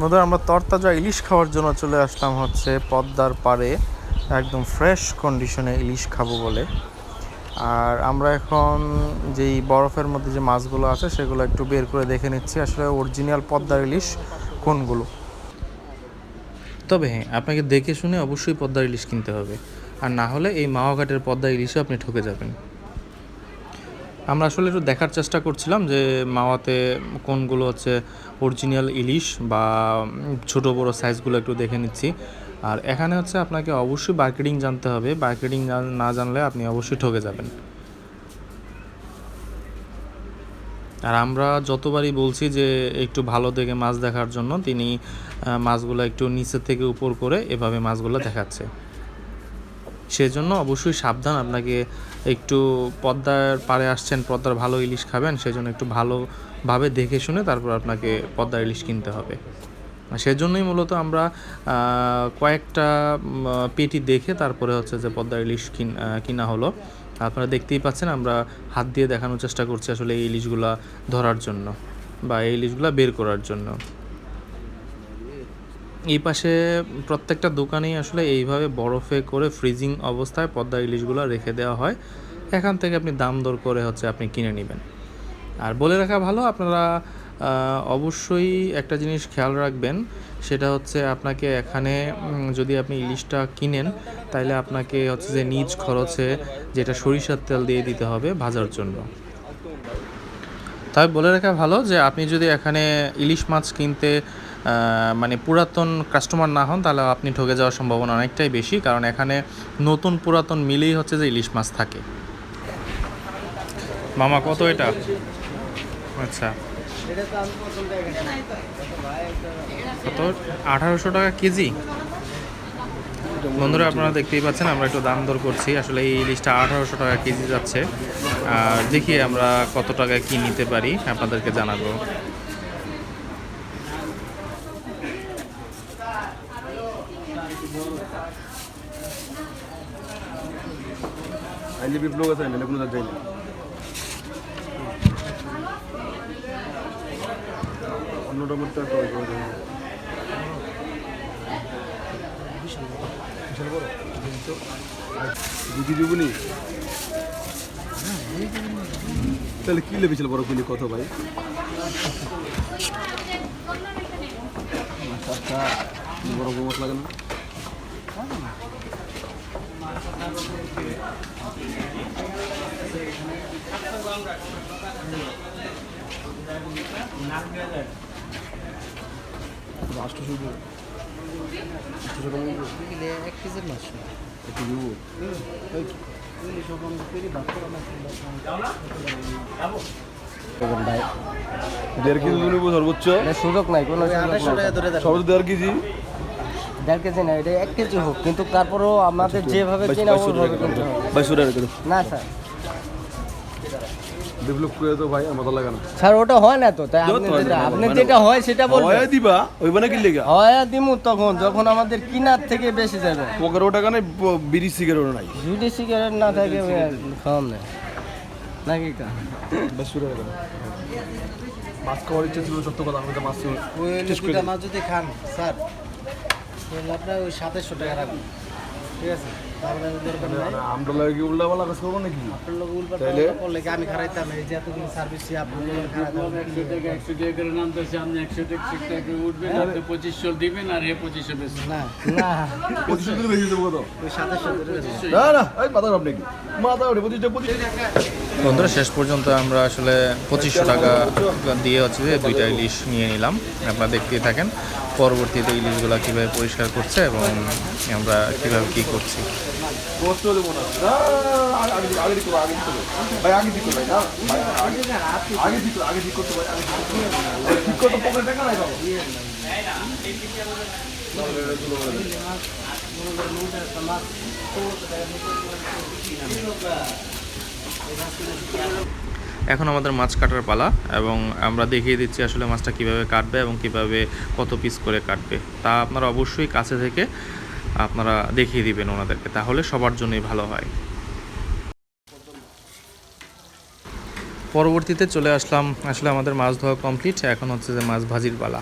বন্ধুরা আমরা তরতাজা ইলিশ খাওয়ার জন্য চলে আসলাম হচ্ছে পদ্মার পাড়ে, একদম ফ্রেশ কন্ডিশনে ইলিশ খাব বলে। আর আমরা এখন যেই বরফের মধ্যে যে মাছগুলো আছে, সেগুলো একটু বের করে দেখে নিচ্ছি, আসলে অরিজিনাল পদ্মার ইলিশ কোনগুলো। তবে হ্যাঁ আপনাকে দেখে শুনে অবশ্যই পদ্মার ইলিশ কিনতে হবে। আর না হলে এই মাওয়াঘাটের পদ্মা ইলিশও আপনি ঠকে যাবেন। আমরা আসলে একটু দেখার চেষ্টা করছিলাম যে মাওয়াতে কোনগুলো হচ্ছে অরিজিনাল ইলিশ বা ছোট বড় সাইজগুলো একটু দেখে নিচ্ছি। আর এখানে হচ্ছে আপনাকে অবশ্যই মার্কেটিং জানতে হবে। মার্কেটিং না জানলে আপনি অবশ্যই ঠকে যাবেন। আর আমরা যতবারই বলছি যে একটু ভালো দেখে মাছ দেখার জন্য, তিনি মাছগুলো একটু নিচে থেকে উপর করে এভাবে মাছগুলো দেখাচ্ছে। সেজন্য অবশ্যই সাবধান, আপনাকে একটু পদ্মার পাড়ে আসছেন, পদ্মার ভালো ইলিশ খাবেন, সেজন্য একটু ভালোভাবে দেখে শুনে তারপর আপনাকে পদ্মার ইলিশ কিনতে হবে। সেজন্যই মূলত আমরা কয়েকটা পেটি দেখে তারপরে হচ্ছে যে পদ্মার ইলিশ কিনা হলো। আপনারা দেখতেই পাচ্ছেন, আমরা হাত দিয়ে দেখানোর চেষ্টা করছি আসলে এই ইলিশগুলা ধরার জন্য বা এই ইলিশগুলা বের করার জন্য। এই পাশে প্রত্যেকটা দোকানেই আসলে এইভাবে বরফে করে ফ্রিজিং অবস্থায় পদ্মা ইলিশগুলো রেখে দেওয়া হয়। এখান থেকে আপনি দাম দর করে হচ্ছে আপনি কিনে নেবেন। আর বলে রাখা ভালো, আপনারা অবশ্যই একটা জিনিস খেয়াল রাখবেন, সেটা হচ্ছে আপনাকে এখানে যদি আপনি ইলিশটা কিনেন তাহলে আপনাকে হচ্ছে যে নিজ খরচে যেটা সরিষার তেল দিয়ে দিতে হবে ভাজার জন্য। তাই বলে রাখা ভালো যে আপনি যদি এখানে ইলিশ মাছ কিনতে মানে পুরাতন কাস্টমার না হন, তাহলে আপনি ঠকে যাওয়ার সম্ভাবনা অনেকটাই বেশি, কারণ এখানে নতুন পুরাতন মিলেই হচ্ছে যে ইলিশ মাছ থাকে। মামা, কত এটা? আচ্ছা। কত? আঠারোশো টাকা কেজি? বন্ধুরা, আপনারা দেখতেই পাচ্ছেন, আমরা একটু দাম দর করছি। আসলে এই ইলিশটা আঠারোশো টাকা কেজি যাচ্ছে। আর দেখি আমরা কত টাকা কি নিতে পারি, আপনাদেরকে জানাব। আইলি বিপ্লব আছে নাহলে কোনো যাই না অন্যটা মধ্যে একটা। দিদি দিবনি? তাহলে কি লেবেছিল বড় কিলি কত ভাই? আচ্ছা বড় গোমত লাগে না শুধু আটশো টাকা মতো কিলে এক কেজির মাছ একটু দেবো দেড় কেজি সর্বোচ্চ সুযোগ নাই কোনো সর্বোচ্চ দেড় কেজি। দেড় কেজি না এটা এক কেজি হোক কিন্তু তারপরেও আমাদের যেভাবে বাইশ- কিনা ওইভাবে কিনতে হবে। বাইশশো টাকা করে না স্যার। ডেভেলপ করে তো ভাই আমার লাগে না। স্যার ওটা হয় না তো তাই আপনি হয় যেটা আপনি মানে- যেটা হয় সেটা বলবেন। হয়ে দিবা ওইবা না কিনলে গা হয় দিমু তখন যখন আমাদের কিনার থেকে বেশি যাবে। পকেরও টাকা নেই ব- বিড়ি সিগারেট নাই। জুডি সিগারেট না থাকে খাওয়াম না নাকি কা? বাইশশো টাকা করে মাছ খাওয়ার ইচ্ছা ছিল সত্য কথা আমি তো মাছ ওই শেষ করে মাছ যদি খান স্যার। আপনার ওই সাতাশশো টাকা রাখুন ঠিক আছে? আমরা কি উল্টা কাজ করব নাকি? আপনার লোক করলে আমি খারাইতাম? এই যে এতগুলো সার্ভিস আপনার একশো টাকা একশো টাকা করে নামতেছে আপনি একশো টাকা একশো টাকা করে উঠবেন আপনি পঁচিশশো দিবেন আর এ পঁচিশশো বেশি না না। পঁচিশশো বেশি দেবো কত? ওই সাতাশশো। না না এই মাথা আপনি নাকি? বন্ধুরা, শেষ পর্যন্ত আমরা আসলে পঁচিশশো টাকা দিয়ে হচ্ছে যে দুইটা ইলিশ নিয়ে নিলাম। আপনারা দেখতেই থাকেন পরবর্তীতে ইলিশগুলো কীভাবে পরিষ্কার করছে এবং আমরা কীভাবে কী করছি। এখন আমাদের মাছ কাটার পালা এবং আমরা দেখিয়ে দিচ্ছি আসলে মাছটা কীভাবে কাটবে এবং কীভাবে কত পিস করে কাটবে। তা আপনারা অবশ্যই কাছে থেকে আপনারা দেখিয়ে দিবেন ওনাদেরকে, তাহলে সবার জন্যই ভালো হয়। পরবর্তীতে চলে আসলাম, আসলে আমাদের মাছ ধোয়া কমপ্লিট এখন হচ্ছে যে মাছ ভাজির পালা।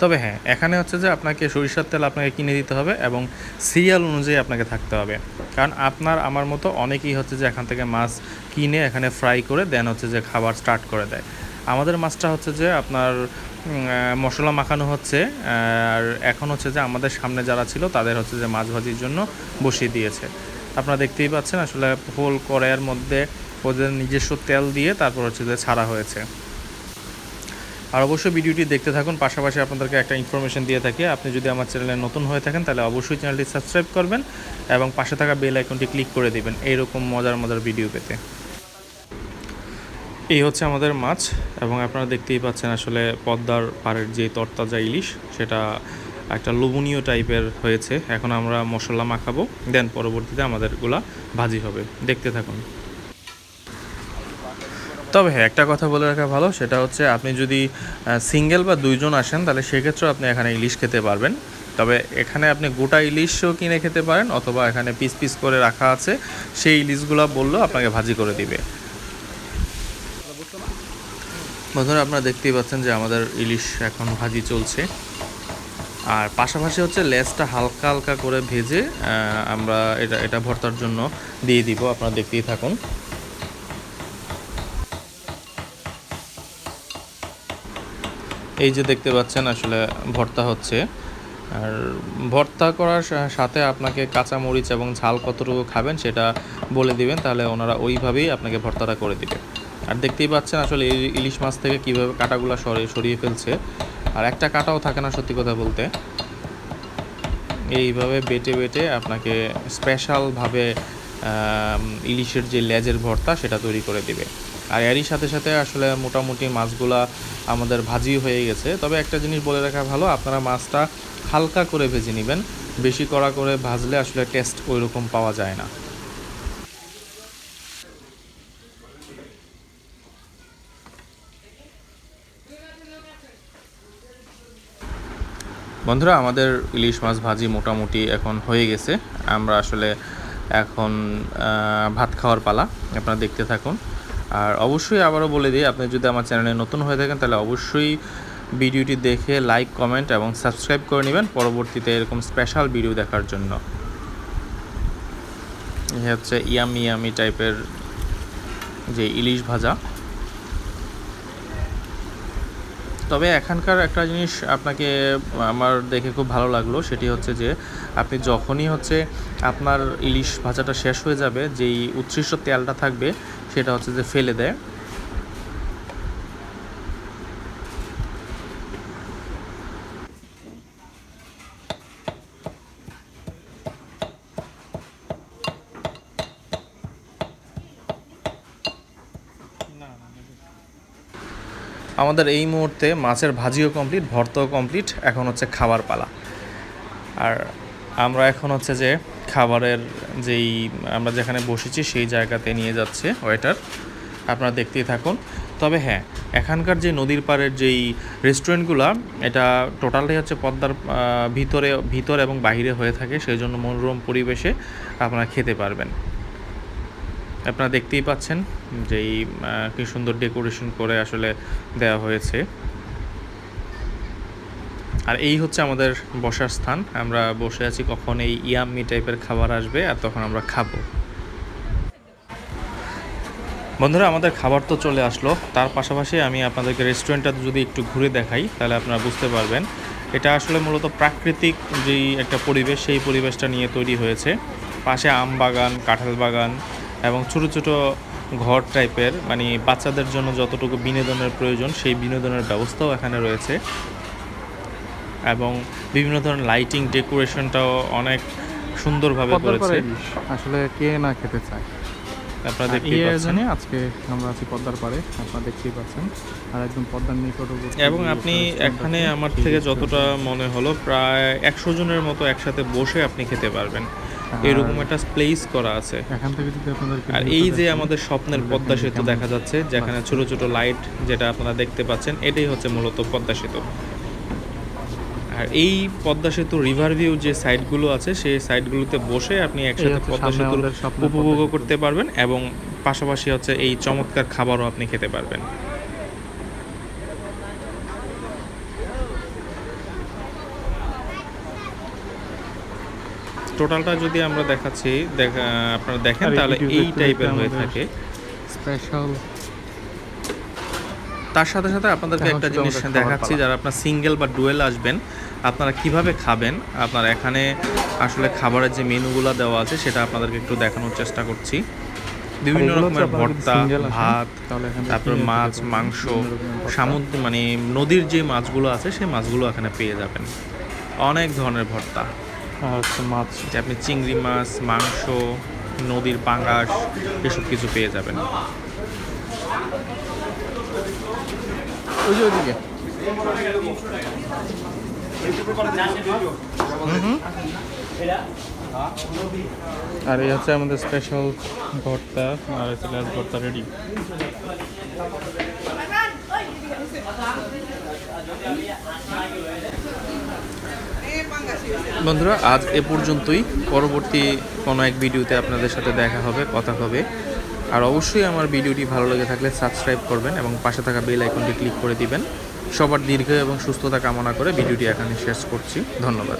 তবে হ্যাঁ এখানে হচ্ছে যে আপনাকে সরিষার তেল আপনাকে কিনে দিতে হবে এবং সিরিয়াল অনুযায়ী আপনাকে থাকতে হবে। কারণ আপনার, আমার মতো অনেকেই হচ্ছে যে এখান থেকে মাছ কিনে এখানে ফ্রাই করে দেন হচ্ছে যে খাবার স্টার্ট করে দেয়। আমাদের মাছটা হচ্ছে যে আপনার মশলা মাখানো হচ্ছে আর এখন হচ্ছে যে আমাদের সামনে যারা ছিল তাদের হচ্ছে যে মাছ ভাজির জন্য বসিয়ে দিয়েছে। আপনারা দেখতেই পাচ্ছেন আসলে হোল কড়াইয়ের মধ্যে ওদের নিজস্ব তেল দিয়ে তারপর হচ্ছে যে ছাড়া হয়েছে। আর অবশ্যই ভিডিওটি দেখতে থাকুন। পাশাপাশি আপনাদেরকে একটা ইনফরমেশন দিয়ে থাকি, আপনি যদি আমার চ্যানেলে নতুন হয়ে থাকেন, তাহলে অবশ্যই চ্যানেলটি সাবস্ক্রাইব করবেন এবং পাশে থাকা বেল আইকনটি ক্লিক করে দিবেন, এইরকম মজার মজার ভিডিও পেতে। এই হচ্ছে আমাদের মাছ, এবং আপনারা দেখতেই পাচ্ছেন আসলে পদ্মার পাড়ের যে তরতাজা ইলিশ, সেটা একটা লোভনীয় টাইপের হয়েছে। এখন আমরা মশলা মাখাবো দেন পরবর্তীতে আমাদেরগুলা ভাজি হবে। দেখতে থাকুন। তবে হ্যাঁ একটা কথা বলে রাখা ভালো, সেটা হচ্ছে আপনি যদি সিঙ্গেল বা দুইজন আসেন, তাহলে সেক্ষেত্রেও আপনি এখানে ইলিশ খেতে পারবেন। তবে এখানে আপনি গোটা ইলিশও কিনে খেতে পারেন, অথবা এখানে পিস পিস করে রাখা আছে, সেই ইলিশগুলো বললেও আপনাকে ভাজি করে দিবে। বন্ধুরা, আপনারা দেখতেই পাচ্ছেন যে আমাদের ইলিশ এখন ভাজি চলছে। আর পাশাপাশি হচ্ছে লেসটা হালকা হালকা করে ভেজে আমরা এটা এটা ভর্তার জন্য দিয়ে দিব, আপনারা দেখতেই থাকুন। এই যে দেখতে পাচ্ছেন আসলে ভর্তা হচ্ছে। আর ভর্তা করার সাথে আপনাকে কাঁচা মরিচ এবং ঝাল কতটুকু খাবেন সেটা বলে দিবেন, তাহলে ওনারা ওইভাবেই আপনাকে ভর্তাটা করে দিবে। আর দেখতেই পাচ্ছেন আসলে ইলিশ মাছ থেকে কীভাবে কাঁটাগুলো সরে, সরিয়ে ফেলছে। আর একটা কাঁটাও থাকে না সত্যি কথা বলতে। এইভাবে বেটে বেটে আপনাকে স্পেশালভাবে ইলিশের যে লেজের ভর্তা সেটা তৈরি করে দিবে। আর এরই সাথে সাথে আসলে মোটামুটি মাছগুলা আমাদের ভাজি হয়ে গেছে। তবে একটা জিনিস বলে রাখা ভালো, আপনারা মাছটা হালকা করে ভেজে নেবেন। বেশি কড়া করে ভাজলে আসলে টেস্ট ওই রকম পাওয়া যায় না। বন্ধুরা, আমাদের ইলিশ মাছ ভাজি মোটামুটি এখন হয়ে গেছে। আমরা আসলে এখন ভাত খাওয়ার পালা। আপনারা দেখতে থাকুন। আর অবশ্যই আবারও বলে দিই, আপনি যদি আমার চ্যানেলে নতুন হয়ে থাকেন, তাহলে অবশ্যই ভিডিওটি দেখে লাইক কমেন্ট এবং সাবস্ক্রাইব করে নেবেন পরবর্তীতে এরকম স্পেশাল ভিডিও দেখার জন্য। এই হচ্ছে ইয়ামি ইয়ামি টাইপের যে ইলিশ ভাজা। তবে এখানকার একটা জিনিস আপনাকে, আমার দেখে খুব ভালো লাগল, সেটি হচ্ছে যে আপনি যখনই হচ্ছে আপনার ইলিশ ভাজাটা শেষ হয়ে যাবে, যেই উচ্ছিষ্ট তেলটা থাকবে সেটা হচ্ছে যে ফেলে দেয়। আমাদের এই মুহূর্তে মাছের ভাজিও কমপ্লিট ভর্তাও কমপ্লিট এখন হচ্ছে খাবার পালা। আর আমরা এখন হচ্ছে যে খাবারের যেই, আমরা যেখানে বসেছি সেই জায়গাতে নিয়ে যাচ্ছে ওয়েটার আপনারা দেখতেই থাকুন। তবে হ্যাঁ এখানকার যে নদীর পাড়ের যেই রেস্টুরেন্টগুলো এটা টোটালটাই হচ্ছে পদ্মার ভিতরে, ভিতর এবং বাইরে হয়ে থাকে সেই জন্য মনোরম পরিবেশে আপনারা খেতে পারবেন। আপনারা দেখতেই পাচ্ছেন যেই কি সুন্দর ডেকোরেশন করে আসলে দেওয়া হয়েছে। আর এই হচ্ছে আমাদের বসার স্থান। আমরা বসে আছি কখন এই ইয়াম্মি টাইপের খাবার আসবে আর তখন আমরা খাব। বন্ধুরা, আমাদের খাবার তো চলে আসলো। তার পাশাপাশি আমি আপনাদেরকে রেস্টুরেন্টটা যদি একটু ঘুরে দেখাই, তাহলে আপনারা বুঝতে পারবেন। এটা আসলে মূলত প্রাকৃতিক যেই একটা পরিবেশ, সেই পরিবেশটা নিয়ে তৈরি হয়েছে। পাশে আম বাগান, কাঁঠাল বাগান এবং ছোট ছোট ঘর টাইপের মানে বাচ্চাদের জন্য যতটুকু বিনোদনের প্রয়োজন, সেই বিনোদনের ব্যবস্থাও এখানে রয়েছে। এবং বিভিন্ন ধরনের লাইটিং ডেকোরেশনটাও অনেক সুন্দরভাবে করেছে। আসলে কে না খেতে চায়? আপনারা দেখতেই পাচ্ছেন। আজকে আমরা আছি পদ্মার পাড়ে আপনারা দেখতেই পাচ্ছেন। আর একদম পদ্মার নিকটবর্তী এবং আপনি এখানে আমার থেকে যতটা মনে হলো প্রায় একশো জনের মতো একসাথে বসে আপনি খেতে পারবেন। এরকম একটা প্লেস করা আছে। এখান থেকে যদি আপনাদেরকে আর এই যে আমাদের স্বপ্নের পদ্মা সেতু দেখা যাচ্ছে যেখানে ছোট ছোট লাইট যেটা আপনারা দেখতে পাচ্ছেন এটাই হচ্ছে মূলত পদ্মা সেতু। আর এই পদ্মা সেতু রিভার ভিউ যে সাইডগুলো আছে সেই সাইডগুলোতে বসে আপনি একসাথে পদ্মা সেতু উপভোগ করতে পারবেন এবং পাশাপাশি হচ্ছে এই চমৎকার খাবারও আপনি খেতে পারবেন। টোটালটা যদি আমরা দেখাচ্ছি দেখা আপনারা দেখেন তাহলে এই টাইপের হয়ে থাকে। স্পেশাল তার সাথে সাথে আপনাদেরকে একটা জিনিস দেখাচ্ছি যারা আপনার সিঙ্গেল বা ডুয়েল আসবেন আপনারা কীভাবে খাবেন? আপনার এখানে আসলে খাবারের যে মেনুগুলো দেওয়া আছে সেটা আপনাদেরকে একটু দেখানোর চেষ্টা করছি। বিভিন্ন রকমের ভর্তা ভাত তারপর মাছ মাংস। সামুদ্রিক মানে নদীর যে মাছগুলো আছে সেই মাছগুলো এখানে পেয়ে যাবেন। অনেক ধরনের ভর্তা। মাছ। যে আপনি চিংড়ি মাছ মাংস নদীর পাঙ্গাস এসব কিছু পেয়ে যাবেন। ওই যে ওইদিকে। আর এই হচ্ছে আমাদের স্পেশাল ভর্তা, আর গ্যাস ভর্তা রেডি বন্ধুরা, আজ এ পর্যন্তই। পরবর্তী কোনো এক ভিডিওতে আপনাদের সাথে দেখা হবে, কথা হবে। আর অবশ্যই আমার ভিডিওটি ভালো লেগে থাকলে সাবস্ক্রাইব করবেন এবং পাশে থাকা বেল আইকনটি ক্লিক করে দিবেন। সবার দীর্ঘ এবং সুস্থতা কামনা করে ভিডিওটি এখানে শেষ করছি। ধন্যবাদ।